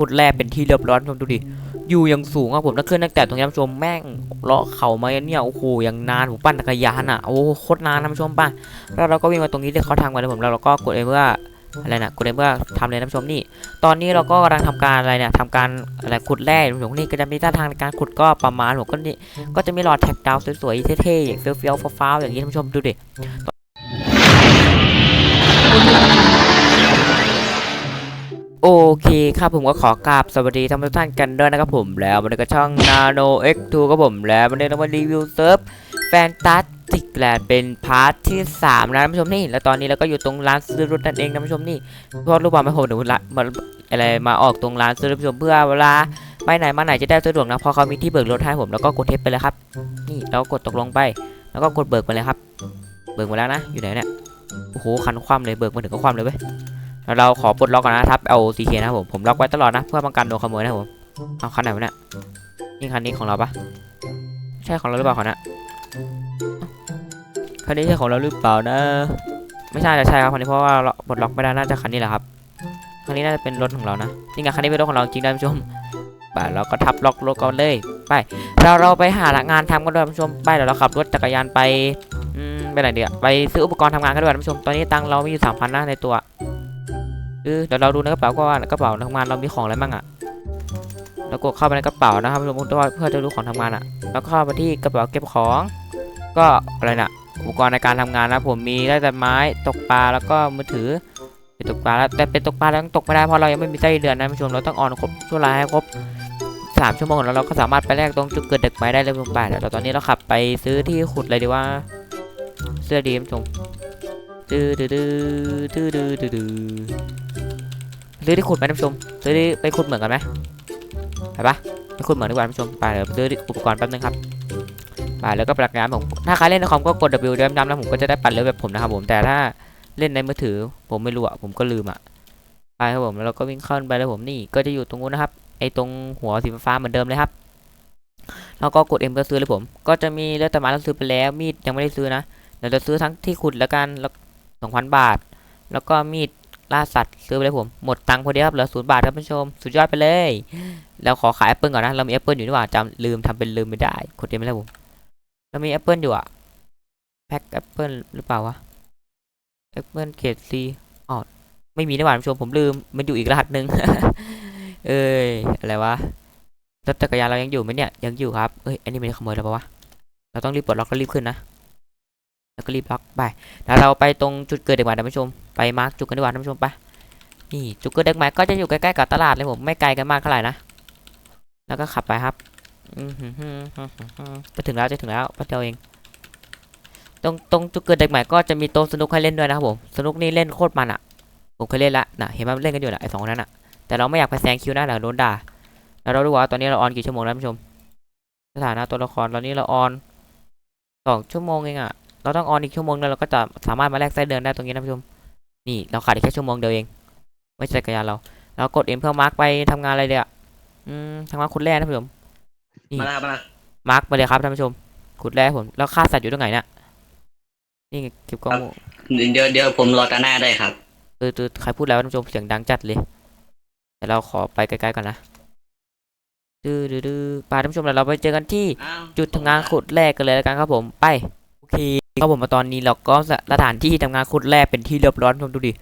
ขุดแร่เป็นที่เรียบร้อยชมดูดิ อยู่ยังสูงอะผมถ้าขึ้นตั้งแต่ตรงนี้ชมแม่งเลาะเขามาเนี่ยโอ้โหอย่างนานผมปั่นจักรยานอะโอ้โหโคตรนานนผู้ชมป่ะแล้วเราก็วิ่งมาตรงนี้ที่เขาทำกันเลยผมแล้วเราก็กดเอเพื่ออะไรนะกดเอเพื่อทำเลยนผู้ชมนี่ ตอนนี้เราก็กำลังทำการอะไรเนี่ยทำการอะไรขุดแร่ท่านผู้ชมนี่ก็จะมีท่าทางในการขุดก็ประมาณผมก็นี่ก็จะมีหลอดแท็กดาวสวยๆเท่ๆอย่างเฟี้ยวๆฟ้าวๆอย่างนี้ท่านผู้ชมดูดิ โอเคครับผมก็ขอกราบสวัสดีท่านท่านกันด้วยนะครับผมแล้ววันก็ช่อง Nano X2 ครับผมแล้ววันนี้เรามารีวิวเซิร์ฟแฟนตาติกแลนเป็นพาร์ทที่3แล้วท่านผู้ชมนี่แล้วตอนนี้เราก็อยู่ตรงร้านซื้อรถนั่นเองท่านผู้ชมนี่พราะรูปบอลไม่โหดหนูละมาอะไรมาออกตรงร้านซื้อรถผู้ชมเพื่อเวลาไปไหนมาไหนจะได้สะดวกนะพอเขามีที่เบิกรถให้ผมแล้วก็กดเทปไปเลยครับนี่แล้วกดตกลงไป แล้วก็กดเบิกไปเลยครับ เบิกมาแล้วนะอยู่ไหนเนี่ยโอ้โหคันคว่ำเลยเบิกมาถึงก็คว่ำเลยเว้ย เราขอปลดล็อกก่อนนะครับ L C K นะครับผมผมล็อกไว้ตลอดนะเพื่อป้องกันโดนขโมยนะครับผมเอาคันไหนวะเนี่ยนี่คันนี้ของเราปะใช่ของเราหรือเปล่าคันน่ะคันนี้ใช่ของเราหรือเปล่านะ ไม่ใช่จะใช่ครับคันนี้เพราะว่าเราปลดล็อกไม่ได้น่าจะคันนี้แหละครับคันนี้น่าจะเป็นรถของเรานะจริงๆคันนี้เป็นรถของเราจริงๆนะท่านผู้ชมไปเราก็ทับล็อกรถกันเลยไปเราเราไปหางานทำกันด้วยท่านผู้ชมไปเดี๋ยวเราขับรถจักรยานไปอืมไปไหนเดี๋ยวไปซื้ออุปกรณ์ทำงานกันด้วยท่านผู้ชมตอนนี้ตังค์เรามีอยู่สามพันนะในตัว เออเดี๋ยวเราดูในกระเป๋าก็ว่ากระเป๋าทำงานเรามีของอะไรบ้างอะแล้วกดเข้าไปในกระเป๋านะครับสมมติว่าเพื่อจะดูของทำงานอะแล้วเข้าไปที่กระเป๋าเก็บของ ก็อะไรนะอุปกรณ์ในการทำงานนะผมมีได้แต่ไม้ตกปลาแล้วก็มือถือเป็นตกปลาแล้วแต่เป็นตกปลาแล้วต้องตกไม่ได้เพราะเรายังไม่มีไส้เดือนนะท่านผู้ชมเราต้องออนครบชั่วโมงให้ครบสามชั่วโมงแล้วเราก็สามารถไปแลกตรงจุดเกิดเด็กไม้ได้เลยผมไปเดี๋ยวตอนนี้เราขับไปซื้อที่ขุดเลยดีว่าเสื้อดีท่านผู้ชมดื้อดื้อดื้อดื้อดื้อดื้อดื้อ ซื้อที่ขุดไหมท่านผู้ชม ซื้อที่ไปขุดเหมืองกันไหมไปปะไปขุดเหมืองดีกว่าท่านผู้ชมไปเดี๋ยวไปซื้ออุปกรณ์แป๊บนึงครับไปแล้วก็ปรับงานผมถ้าใครเล่นในคอมก็กด W ดำๆแล้วผมก็จะได้ปั่นเร็วแบบผมนะครับผมแต่ถ้าเล่นในมือถือ ผมไม่รู้อะผมก็ลืมอะไปครับผมแล้วเราก็วิ่งเข้าไปแล้วผมนี่ก็จะอยู่ตรงนู้นนะครับไอ้ตรงหัวสีฟ้าเหมือนเดิมเลยครับแล้วก็กด M เพื่อซื้อเลยผม ก็จะมีเลือดตะมาแล้วซื้อไปแล้วมีดยังไม่ได้ซื้อนะเดี๋ยวจะซื้อทั้งที่ขุดแล้วกันแล้วสองพันบาท แล้วก็มีด ล่าสัตว์ซื้อไปเลยผม หมดตังค์พอดีครับเหลือศูนย์บาทครับท่านผู้ชม สุดยอดไปเลย เราขอขายแอปเปิลก่อนนะ เรามีแอปเปิลอยู่นี่หว่าจำลืมทำเป็นลืมไม่ได้กดเดียวไม่ได้ผม เรามีแอปเปิลอยู่อะแพ็คแอปเปิลหรือเปล่าวะ แอปเปิลเกรดซีอ๋อไม่มีนี่หว่าท่านผู้ชมผมลืม มันอยู่อีกรหัสหนึ่งเอ้ยอะไรวะรถจักรยานเรายังอยู่ไหมเนี่ย ยังอยู่ครับ เอ้ยอันนี้ม่ได้ขโมยแล้วปะวะ เราต้องรีบปลดล็อกแล้วรีบขึ้นนะ แล้วก็รีบล็อกไปแล้วเราไปตรงจุดเกิดดีกว่าท่านผู้ชมไปมาร์กจุดกันดีกว่าท่านผู้ชมไปนี่จุดเกิดเด็กใหม่ก็จะอยู่ใกล้ๆกับตลาดเลยผมไม่ไกลกันมากเท่าไหร่นะแล้วก็ขับไปครับอือหือหือหือหือจะถึงแล้วจะถึงแล้วแป๊บเดียวเอง ตรงตรงจุดเกิดเด็กใหม่ก็จะมีโต๊ะสนุกให้เล่นด้วยนะครับผมสนุกนี่เล่นโคตรมันอะผมเคยเล่นละน่ะเห็นมันเล่นกันอยู่นะไอ้สองคนนั้นอะแต่เราไม่อยากไปแซงคิวนะเดี๋ยวโดนด่าแล้วเราดูว่าตอนนี้เราออนกี่ชั่วโมงแล้วท่านผู้ชมสถานะตัวละครตอนนี้เราออนสองชั่วโมงเองอะ เราต้องออนอีกชั่วโมงนึงเราก็จะสามารถมาแลกไส้เดือนได้ตรงนี้นะผู้ชม นี่เราขาดอีกแค่ชั่วโมงเดียวเอง ไม่ใช่จักรยานเรา เรากดเอ็มเพื่อมาร์กไปทำงานอะไรเดียวอืมทำงานขุดแร่นะผู้ชมนี่มาแล้วมาแล้วมาร์กไปเลยครับท่านผู้ชมขุดแร่ผม แล้วฆ่าสัตว์อยู่ตรงไหนเนี่ยนี่ไงเก็บกล้องเดี๋ยวเดี๋ยวผมรอตาหน้าได้ครับตืดตืดใครพูดแล้วท่านผู้ชมเสียงดังจัดเลยแต่เราขอไปใกล้ๆก่อนนะดื้อดื้อดื้อไปท่านผู้ชมเดี๋ยวเราไปเจอกันที่อ้าวจุดทำงานขุดแร่กันเลยแล้วกันครับผม ไป โอเค ครับผมมาตอนนี้เราก็สถานที่ทำงานขุดแร่เป็นที่เรียบร้อยท่านผู้ชมดูดิ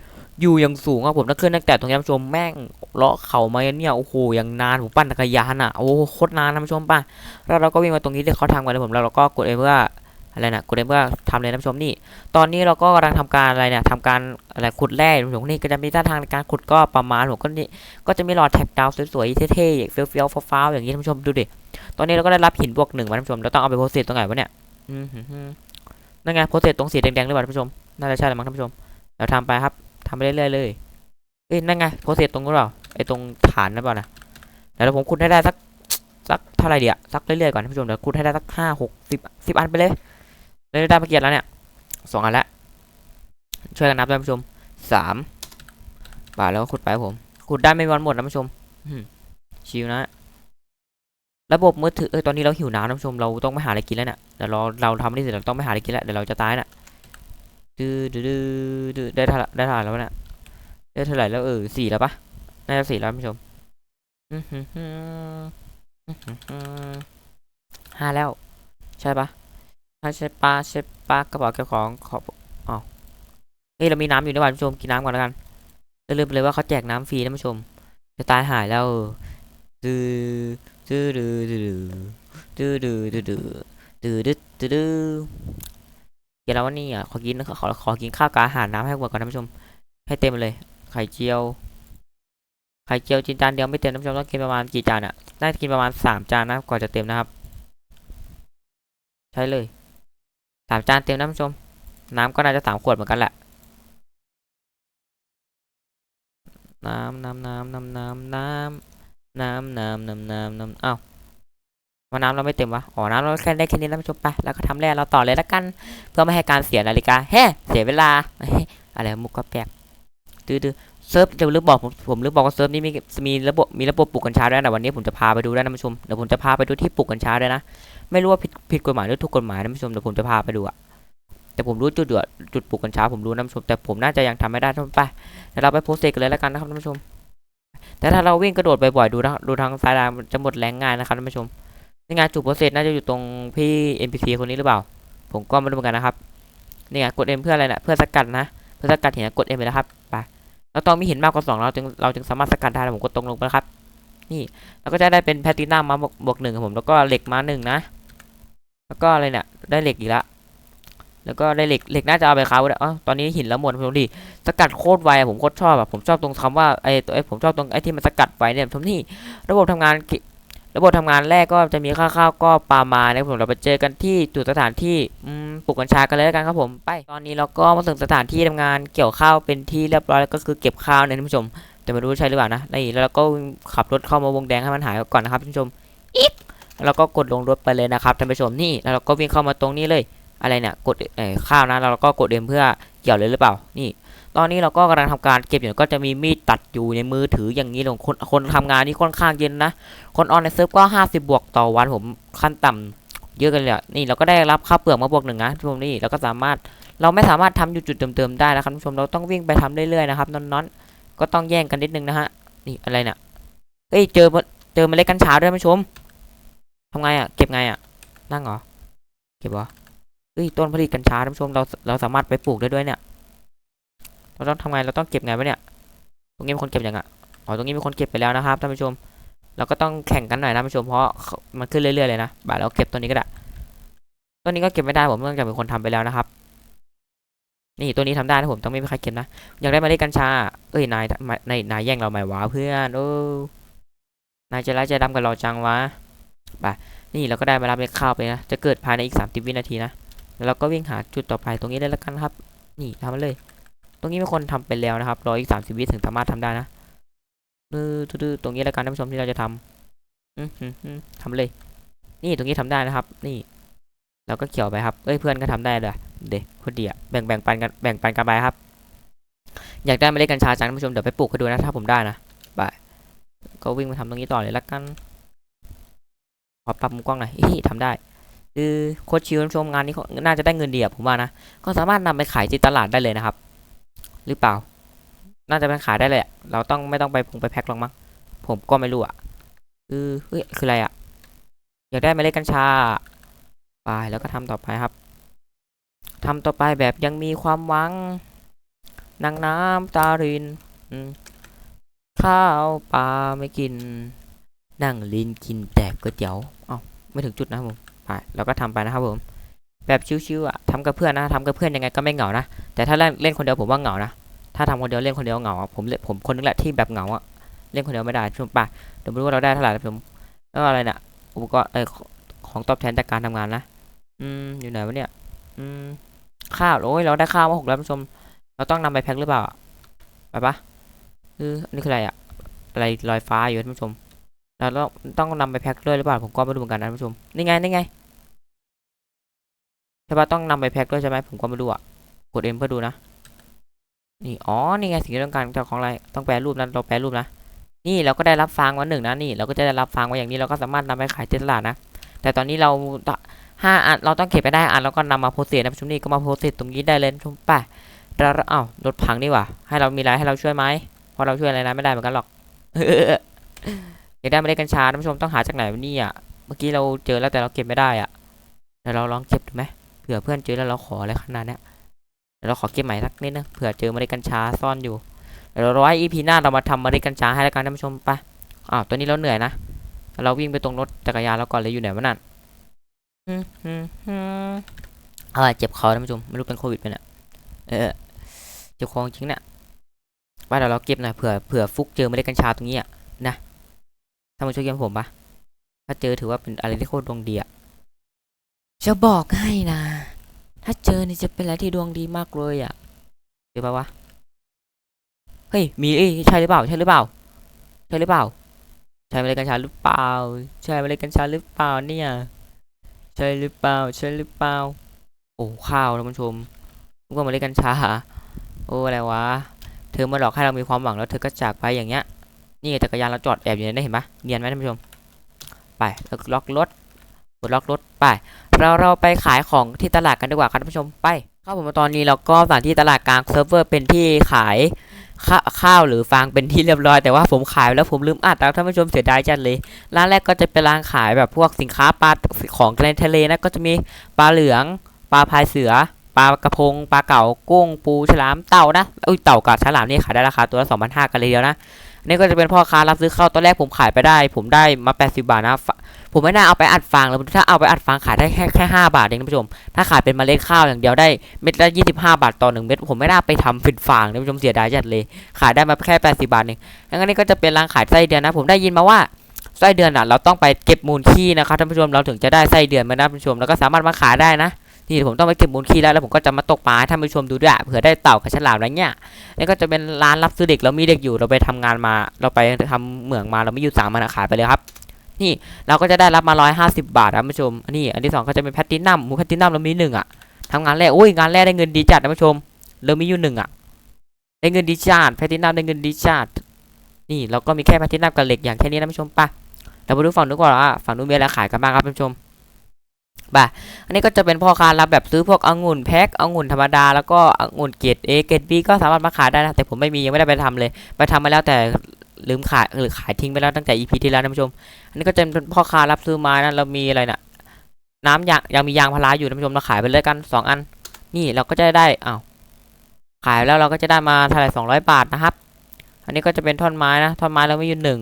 อยู่ยังสูงครับผมถ้าขึ้นตั้งแต่ตรงนี้ท่านผู้ชมแม่งเลาะเขามาเนี่ยโอ้โหอย่างนานผมปั่นจักรยานอะโอ้โหโคตรนานท่านผู้ชมป่ะแล้วเราก็วิ่งมาตรงนี้ที่เขาทำกันเลยผมแล้วเราก็กดเอเพื่ออะไรนะกดเอเพื่อทำเลยท่านผู้ชมนี่ ตอนนี้เราก็กำลังทำการอะไรเนี่ยทำการอะไรขุดแร่ท่านผู้ชมนี่ก็จะมีท่าทางในการขุดก็ประมาณผมก็นี่ก็จะมีหลอดแท็กดาวสวยๆเท่ๆเฟี้ยวๆฟ้าวๆอย่างนี้ท่านผู้ชมดูดิตอนนี้เราก็ได้รับหินบวกหนึ่งมาท่านผู้ชมเราต้องเอาไปโพสเซตรงไหนวะเนี่ยอืม นั่นไงโพสเซตตรงสีแดงๆหรือเปล่าท่านผู้ชม น่าจะใช่แหละมั้งท่านผู้ชม เราทำไปครับทำไปเรื่อยๆเลย เอ้ยนั่นไงโพสเซตตรงนู้นเปล่า ไอ้ตรงฐานนั่นเปล่านะเดี๋ยวผมขุดให้ได้สักสักเท่าไหร่เดียวสักเรื่อยๆก่อนท่านผู้ชมเดี๋ยวขุดให้ได้สักห้าหกสิบสิบอันไปเลยเลยได้เมื่อกี้แล้วเนี่ยสองอันแล้วช่วยกันนับท่านผู้ชมสามบาทแล้วก็ขุดไปผมขุดได้ไม่วันหมดนะท่านผู้ชมชิวนะ ระบบมือถือเออตอนนี้เราหิวน้ำท่านผู้ชมเราต้องไปหาอะไรกินแล้วเนี่ยเดี๋ยวเราเราทำนี่เสร็จเราต้องไปหาอะไรกินแล้วเดี๋ยวเราจะตายน่ะดื้อดื้อดื้อได้ท่าไหร่ได้ท่าไหร่แล้ววะเนี่ยได้เท่าไหร่แล้วเออสี่แล้วปะน่าจะสี่แล้วท่านผู้ชมอื้อหือหืออื้อหือหือห้าแล้วใช่ปะถ้าใช่ปะใช่ปะกระเป๋าเก็บของขอบอ้าวเฮ้ยเรามีน้ำอยู่ด้วยท่านผู้ชมกินน้ำก่อนแล้วกันลืมไปเลยว่าเขาแจกน้ำฟรีท่านผู้ชมจะตายหายแล้วดื้อ ดื้อดื้อดื้อดื้อดื้อดื้อดื้อดื้อดื้อดื้อดื้อเดี๋ยวเราวันนี้อะขอกินขอขอกินข้าวกับอาหารน้ำให้หมดก่อนท่านผู้ชม ให้เต็มเลย ไข่เจียว ไข่เจียวจินจานเดียวไม่เต็มท่านผู้ชมต้องกินประมาณกี่จานอะน่าจะกินประมาณสามจานนะกว่าจะเต็มนะครับ ใช่เลยสามจานเต็มนะท่านผู้ชม น้ำก็น่าจะสามขวดเหมือนกันแหละน้ำน้ำน้ำน้ำน้ำน้ำ น้ำน้ำน้ำน้ำน้ำอ้าวว่าน้ำเราไม่เต็มวะอ๋อน้ำเราแค่ได้แค่นี้แล้วท่านผู้ชมไปแล้วก็ทำแร่เราต่อเลยละกัน เพื่อไม่ให้การเสียนาฬิกาเฮ้เสียเวลาอะไรมุกก็แปลกดื้อๆเซิร์ฟจะลืมบอกผมผมลืมบอกว่าเซิร์ฟนี้มีมีระบบมีระบบปลูกกัญชาด้วยนะวันนี้ผมจะพาไปดูด้วยนะท่านผู้ชมเดี๋ยวผมจะพาไปดูที่ปลูกกัญชาด้วยนะไม่รู้ว่าผิดผิดกฎหมายหรือถูกกฎหมายนะท่านผู้ชมเดี๋ยวผมจะพาไปดูอะแต่ผมรู้จุดเดือดจุดปลูกกัญชาผมรู้นะท่านผู้ชมแต่ผมน่าจะยังทำไม่ได้ท่านผู้ชมไปเดี๋ยวเราไปโพสเซกันเลยแล้วกันนะครับท่านผู้ชม แต่ถ้าเราวิ่งกระโดดบ่อยๆดูดูทางซ้ายล่าจะหมดแรงง่ายนะครับท่านผู้ชมนี่ไงจุดโพสเซน่าจะอยู่ตรงพี่ NPC คนนี้หรือเปล่า ผมก็ไม่รู้เหมือนกันนะครับนี่ไงกด M เพื่ออะไรนะเพื่อสกัดนะเพื่อสกัดเห็นนะกด M ไปแล้วครับไปเราต้องมีหินมากกว่าสองเราจึงเราจึงสามารถสกัดได้ผมกดตรงลงไปแล้วครับ นี่เราก็จะได้เป็นแพลตินัมมาบวกบวกหนึ่งครับผมแล้วก็เหล็กมาหนึ่งนะ แล้วก็อะไรเนี่ยได้เหล็กอีกแล้ว แล้วก็ได้เหล็กเหล็กน่าจะเอาไปค้าไว้อ๋อตอนนี้หินแล้วหมดผมดิสกัดโคตรไวผมโคตรชอบอะผมชอบตรงคำว่าไอ้ตัวไอ้ผมชอบตรงไอ้ที่มันสกัดไวเนี่ยผมนี่ระบบทำงานระบบทำงานแรกก็จะมีค่าข้าวก็ปามานะผมเราไปเจอกันที่จุดสถานที่ปลูกกัญชากันเลยแล้วกันครับผมไปตอนนี้เราก็มาถึงสถานที่ทำงานเกี่ยวข้าวเป็นที่เรียบร้อยแล้วก็คือเก็บข้าวเนี่ยท่านผู้ชมแต่ไม่รู้ใช่หรือเปล่านะนี่แล้วเราก็ขับรถเข้ามาวงแดงให้มันหายก่อนนะครับท่านผู้ชมอีกแล้วก็กดลงรถไปเลยนะครับท่านผู้ชมนี่แล้วเราก็วิ่งเข้ามาตรงนี้เลย อะไรเนี่ยกดข้าวนะแล้วเราก็กดเอ็มเพื่อเกี่ยวเลยหรือเปล่า นี่ ตอนนี้เราก็กำลังทำการเก็บอยู่ก็จะมีมีดตัดอยู่ในมือถืออย่างนี้ลงคนคนทำงานนี่ค่อนข้างเย็นนะ คนออนในเซิร์ฟก็ 50 บวกต่อวันผมขั้นต่ำเยอะกันเลยอะนี่เราก็ได้รับข้าวเปลือกมาบวกหนึ่งนะทุกคนนี่เราก็สามารถเราไม่สามารถทำอยู่จุดเดิมๆได้นะครับท่านผู้ชมเราต้องวิ่งไปทำเรื่อยๆนะครับน้อนๆก็ต้องแย่งกันนิดนึงนะฮะนี่อะไรเนี่ยเฮ้ยเจอเจอเมล็ดกัญชาด้วยท่านผู้ชมทำไงอะเก็บไงอะนั่งเหรอเก็บเห รอเฮ้ยต้นผลิตกัญชาท่านผู้ชมเราเราสามารถไปปลูกได้ด้วยเนี่ย เราต้องทำไงเราต้องเก็บไงวะเนี่ยตรงนี้มีคนเก็บยังอะอ๋อตรงนี้มีคนเก็บไปแล้วนะครับท่านผู้ชม เราก็ต้องแข่งกันหน่อยนะท่านผู้ชมเพราะมันขึ้นเรื่อยๆเลยนะบ่ายเราเก็บตัวนี้ก็ได้ตัวนี้ก็เก็บไม่ได้ผมเนื่องจากเป็นคนทำไปแล้วนะครับ นี่ตัวนี้ทำได้นะผมต้องไม่มีใครเก็บนะอยากได้มาเล่นกัญชา เอ้ยนายนายนายแย่งเราไหมวะเพื่อนโอ้นายใจร้ายใจดำกับเราจังวะไปนี่เราก็ได้มารับเม็ดข้าวไปนะจะเกิดภายในอีก30วินาทีนะ แล้วเราก็วิ่งหาจุดต่อไปตรงนี้ได้แล้วกันครับ นี่ทำมาเลย ตรงนี้มีคนทำไปแล้วนะครับรออีกสามสิบวิถึงสามารถทำได้นะดื้อดื้อตรงนี้แล้วกันท่านผู้ชมที่เราจะทำอืมอืมทำเลย นี่ตรงนี้ทำได้นะครับ นี่เราก็เกี่ยวไปครับเอ้ยเพื่อนก็ทำได้เลยเด็กคนเดียวแบ่งแบ่งปันกันแบ่งปันกันไปครับ อยากได้เมาเล่กัญชาจังท่านผู้ชมเดี๋ยวไปปลูกให้ดูนะถ้าผมได้นะไปก็วิ่งมาทำตรงนี้ต่อเลยละกันขอปรับมุมกล้องหน่อยอีทำได้ คือโคตรชิวชมงานนี้น่าจะได้เงินดีอะผมว่านะ ก็สามารถนำไปขายที่ตลาดได้เลยนะครับ หรือเปล่า น่าจะเป็นขายได้เลยอะเราต้องไม่ต้องไปพุงไปแพ็คหรอกมั้งผมก็ไม่รู้อะคือเฮ้ยคืออะไรอะอยากได้เมล็ดกัญชาไปแล้วก็ทำต่อไปครับทำต่อไปแบบยังมีความหวังนางน้ำตารินข้าวปลาไม่กิน นั่งลินกินแต่ก๋วยเตี๋ยวเอ้าไม่ถึงจุดนะผม ไปแล้วก็ทำไปนะครับผม แบบชิวๆอะทำกับเพื่อนนะทำกับเพื่อนยังไงก็ไม่เหงานะ แต่ถ้าเล่นเล่นคนเดียวผมว่าเหงานะ ถ้าทำคนเดียวเล่นคนเดียวเหงาผมผมคนนึงแหละที่แบบเหงาอะเล่นคนเดียวไม่ได้ช่วงป่ะเดี๋ยวไม่รู้ว่าเราได้เท่าไหร่ผมแล้วอะไรเนี่ยอุปกรณ์เออของตอบแทนจากการทำงานนะ อืม อยู่ไหนวะเนี่ย อืม ข้าว โอ้ย เราได้ข้าวมาหกแล้วท่านผู้ชม เราต้องนำไปแพ็คหรือเปล่า ไปปะเอออันนี้คืออะไรอะอะไรลอยฟ้าอยู่ท่านผู้ชม เราต้องต้องนำไปแพ็คด้วยหรือเปล่าผมก็ไม่รู้เหมือนกันนะท่านผู้ชมนี่ไงนี่ไงใช่ปะต้องนำไปแพ็คด้วยใช่ไหมผมก็ไม่รู้อะกดเอ็มเพื่อดูนะนี่อ๋อนี่ไงสิ่งที่ต้องการจ้าของอะไรต้องแปลรูปนั้นเราแปลรูปนะนี่เราก็ได้รับฟางมาหนึ่งนะนี่เราก็จะได้รับฟางมาอย่างนี้เราก็สามารถนำไปขายที่ตลาดนะแต่ตอนนี้เราห้าอันเราต้องเก็บไปได้อันแล้วก็นำมาโพสเซสนะชุมนี่ก็มาโพสเซสตรงนี้ได้เลยชุมป่ะเราเอ้ารถพังนี่ว่าให้เรามีอะไรให้เราช่วยไหมเพราะเราช่วยอะไรนะไม่ได้เหมือนกันหรอก อยากได้เมล็ดกัญชาท่านผู้ชมต้องหาจากไหนวะเนี่ยเมื่อกี้เราเจอแล้วแต่เราเก็บไม่ได้อะเดี๋ยวเราลองเก็บดูไหมเผื่อเพื่อนเจอแล้วเราขออะไรขนาดเนี้ยเดี๋ยวเราขอเก็บใหม่สักนิดนึงเผื่อเจอเมล็ดกัญชาซ่อนอยู่เดี๋ยวเรารอให้ EP หน้าเรามาทำเมล็ดกัญชาให้แล้วกันท่านผู้ชมไปอ้าวตัวนี้เราเหนื่อยนะเราวิ่งไปตรงรถจักรยานเราก่อนเลยอยู่ไหนวะนั่นอืมอืมอืมอะไรเจ็บคอท่านผู้ชมไม่รู้เป็นโควิดไหมเนี่ยเออเจ็บคอจริงเนี่ยว่าเดี๋ยวเราเก็บหน่อยเผื่อเผื่อฟุกเจอเมล็ดกัญชาตรงนี้อะนะ ท่านผู้ชมช่วยเก็บให้ผมปะถ้าเจอถือว่าเป็นอะไรที่โคตรดวงดีอะจะบอกให้นะ ถ้าเจอนี่จะเป็นอะไรที่ดวงดีมากเลยอะเจอปะวะ เฮ้ย มีเอ้ยใช่หรือเปล่า ใช่หรือเปล่า ใช่หรือเปล่า ใช่เมล็ดกัญชาหรือเปล่า ใช่เมล็ดกัญชาหรือเปล่าเนี่ย ใช่หรือเปล่า ใช่หรือเปล่า โอ้ข้าวท่านผู้ชมนึกว่าเมล็ดกัญชาโอ้อะไรวะ เธอมาหลอกให้เรามีความหวังแล้วเธอก็จากไปอย่างเงี้ย นี่จักรยานเราจอดแอบอยู่ในนี้เห็นปะเนียนไหมท่านผู้ชม ไปล,ล็อกรถกดล็อกรถไป เราเราไปขายของที่ตลาดกันดีกว่าครับท่านผู้ชมไปครับผมตอนนี้เราก็สถานที่ตลาดกลางเซิร์ฟเวอร์เป็นที่ขายข้าข้าวหรือฟางเป็นที่เรียบร้อยแต่ว่าผมขายแล้วผมลืมอัดแล้วท่านผู้ชมเสียดายจัดเลย ร้านแรกก็จะเป็นร้านขายแบบพวกสินค้าปลาของในทะเลนะก็จะมีปลาเหลืองปลาพายเสือปลากระพงปลาเก๋ากุ้งปูฉลามเต่านะอุ้ยเต่ากับฉลามนี่ขายได้ราคาตัวละ2,500กันเลยเดียวนะ นี่ก็จะเป็นพ่อค้ารับซื้อข้าวตอนแรกผมขายไปได้ ผมได้มา 80 บาทนะผมไม่น่าเอาไปอัดฟางแล้วถ้าเอาไปอัดฟางขายได้แค่แค่ห้าบาทเองท่านผู้ชม ถ้าขายเป็นเมล็ดข้าวอย่างเดียวได้เม็ดละยี่สิบห้าบาทต่อหนึ่งเม็ดผมไม่น่าไปทำฟินฟางท่านผู้ชมเสียดายจัดเลย ขายได้มาแค่แปดสิบาทเองแล้วก็นี่ก็จะเป็นร้านขายไส้เดือนนะ ผมได้ยินมาว่าไส้เดือนอะเราต้องไปเก็บมูลขี้นะครับท่านผู้ชมเราถึงจะได้ไส้เดือนมานะท่านผู้ชมแล้วก็สามารถมาขายได้นะ นี่ผมต้องไปเก็บมูลขี้แล้วแล้วผมก็จะมาตกปลาให้ท่านผู้ชมดูด้วยเผื่อได้เต่ากับฉลามอะไรเงี้ยนี่ก็จะเป็นร้านรับซื้อเด็กเรามีเด็กอยู่เราไปทำงานมา เราไปทำเหมืองมาเราไม่อยู่สามมันขายไปเลยครับนี่เราก็จะได้รับมา 150 บาทนะท่านผู้ชม อันนี้อันที่สองก็จะเป็นแพตตินัมมูแพตตินัมเรามีหนึ่งอะทำงานแรกโอ้ยงานแรกได้เงินดีจัดท่านผู้ชม เรามีอยู่หนึ่งอะ ได้เงินดีจัดแพตตินัมได้เงินดีจัดนี่เราก็มีแค่แพตตินัมกับเหล็กอย่างแค่นี้นะท่านผู้ชมไป่ะเราไปดูฝั่งนู้นก่อนว่าฝั่งนู้นมีอะไรขายกันบ้างครับท่านผู้ชม ไป่ะอันนี้ก็จะเป็นพ่อค้ารับแบบซื้อพวกองุ่นแพ็คองุ่นธรรมดาแล้วก็องุ่นเกรด A เกรด B ก็สามารถมาขายได้นะแต่ผมไม่มียังไม่ได้ไปทำเลย ไปทำมาแล้วแต่ลืมขายหรือขายทิ้งไปแล้วตั้งแต่ EP ที่แล้วนะท่านผู้ชม อันนี้ก็จะเป็นพ่อค้ารับซื้อไม้นะเรามีอะไรนะน้ำยางยังมียางพาราอยู่ท่านผู้ชมเราขายไปเลยกันสองอัน นี่เราก็จะได้อ้าวขายแล้วเราก็จะได้มาเท่าไหร่สองร้อยบาทนะครับ อันนี้ก็จะเป็นท่อนไม้นะท่อนไม้เราไม่ยู่หนึ่ง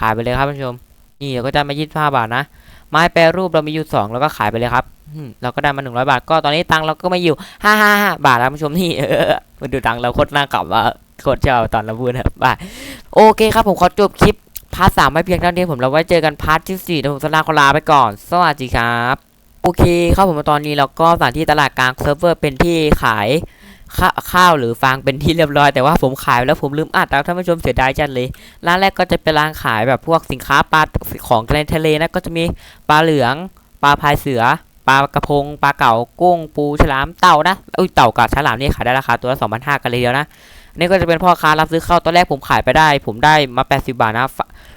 ขายไปเลยครับท่านผู้ชม นี่เราก็ได้มายี่สิบห้าบาทนะ ไม้แปรรูปเรามีอยู่สองแล้วก็ขายไปเลยครับอืมเราก็ได้มาหนึ่งร้อยบาท ก็ตอนนี้ตังค์เราก็ไม่อยู่ห้าห้าห้าบาทแล้วท่านผู้ชมนี่เออมาดูตังค์เราโคตรน่ากลับว่าโคตรเจ้าตอนเราพูดนะครับบาโอเคครับผมขอจบคลิปพาร์ทสามไม่เพียงเท่านี้ผมเราไว้เจอกันพาร์ทที่สี่เดี๋ยวผมจะลาขอลาไปก่อน สวัสดีครับ โอเคครับผมตอนนี้เราก็สถานที่ตลาดกลางเซิร์ฟเวอร์เป็นที่ขาย ข้าวหรือฟางเป็นที่เรียบร้อยแต่ว่าผมขายแล้วผมลืมอัดแล้วท่านผู้ชมเสียดายจัดเลยร้านแรกก็จะเป็นร้านขายแบบพวกสินค้าปลาของในทะเลนะก็จะมีปลาเหลืองปลาพายเสือปลากระพงปลาเก๋ากุ้งปูฉลามเต่านะอุ้ยเต่ากับฉลามนี่ขายได้ราคาตัวละ2,500กันเลยเดียวนะ นี่ก็จะเป็นพ่อค้ารับซื้อข้าวตอนแรกผมขายไปได้ ผมได้มา 80 บาทนะ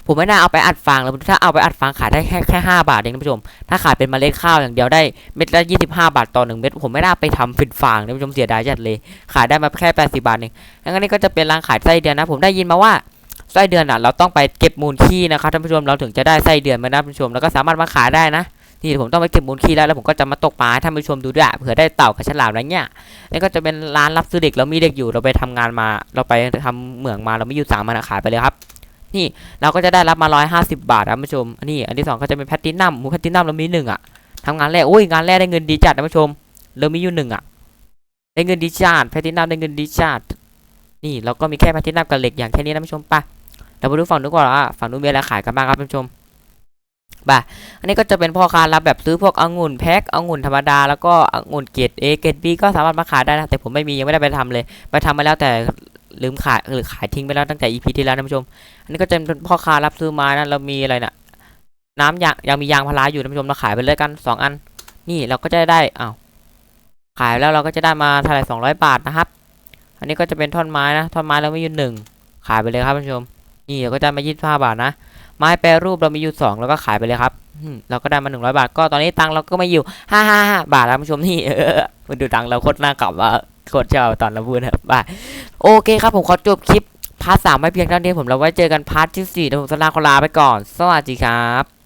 ผมไม่น่าเอาไปอัดฟางแล้วถ้าเอาไปอัดฟางขายได้แค่แค่5บาทเองท่านผู้ชม ถ้าขายเป็นเมล็ดข้าวอย่างเดียวได้เม็ดละ25บาทต่อหนึ่งเม็ดผมไม่น่าไปทำฟินฟางท่านผู้ชมเสียดายจัดเลย ขายได้มาแค่80บาทเองแล้วก็นี่ก็จะเป็นร้านขายไส้เดือนนะ ผมได้ยินมาว่าไส้เดือนอะเราต้องไปเก็บมูลขี้นะครับท่านผู้ชมเราถึงจะได้ไส้เดือนมานะท่านผู้ชมแล้วก็สามารถมาขายได้นะ นี่ผมต้องไปเก็บมูลขี้แล้วแล้วผมก็จะมาตกปลาให้ท่านผู้ชมดูด้วยเผื่อได้เต่ากับฉลามอะไรเงี้ยนี่ก็จะเป็นร้านรับซื้อเด็กเรามีเด็กอยู่เราไปทำงานมา เราไปทำเหมืองมาเราไม่อยู่สามมันขายไปเลยครับ นี่เราก็จะได้รับมา150บาทนะท่านผู้ชมอันนี้อันที่สองก็จะเป็นแพตตินัมหมูแพตตินัมเรามีหนึ่งอะทำงานแรกโอ้ยงานแรกได้เงินดีจัดนะท่านผู้ชมเรามีอยู่หนึ่งอะได้เงินดีจัดแพตตินัมได้เงินดีจัดนี่เราก็มีแค่แพตตินัมกับเหล็กอย่างแค่นี้นะท่านผู้ชมไป่ะเราไปดูฝั่งนู้นก่อนว่าฝั่งนู้นมีอะไรขายกันบ้างครับท่านผู้ชม บ่าอันนี้ก็จะเป็นพ่อค้ารับแบบซื้อพวกองุ่นแพ็คองุ่นธรรมดา แล้วก็องุ่นเกรด A เกรด B ก็สามารถมาขายได้นะ แต่ผมไม่มียังไม่ได้ไปทำเลย ไปทำมาแล้วแต่ลืมขายหรือขายทิ้งไปแล้วตั้งแต่ EP ที่แล้วนะท่านผู้ชม อันนี้ก็จะเป็นพ่อค้ารับซื้อไม้นะเรามีอะไรนะน้ำยางยังมียางพาราอยู่ท่านผู้ชมเราขายไปเลยกันสองอัน นี่เราก็จะได้อ้าวขายแล้วเราก็จะได้มาเท่าไหร่สองร้อยบาทนะครับ อันนี้ก็จะเป็นท่อนไม้นะท่อนไม้เราไม่อยู่หนึ่งขายไปเลยครับท่านผู้ชม นี่เราก็จะมายี่สิบห้าบาทนะ ไม้แปรรูปเรามีอยู่สองแล้วก็ขายไปเลยครับเราก็ได้มาหนึ่งร้อยบาท ก็ตอนนี้ตังค์เราก็ไม่อยู่ห้าห้าห้าบาทแล้วท่านผู้ชมนี่เออมาดูตังค์เราโคตรน่ากลับว่าโคตรเจ้าตอนเราพูดนะครับบายโอเคครับผมขอจบคลิปพาร์ทสามไม่เพียงเท่านี้ผมเราไว้เจอกันพาร์ทที่สี่ผมสลาคลาไปก่อน สวัสดีครับ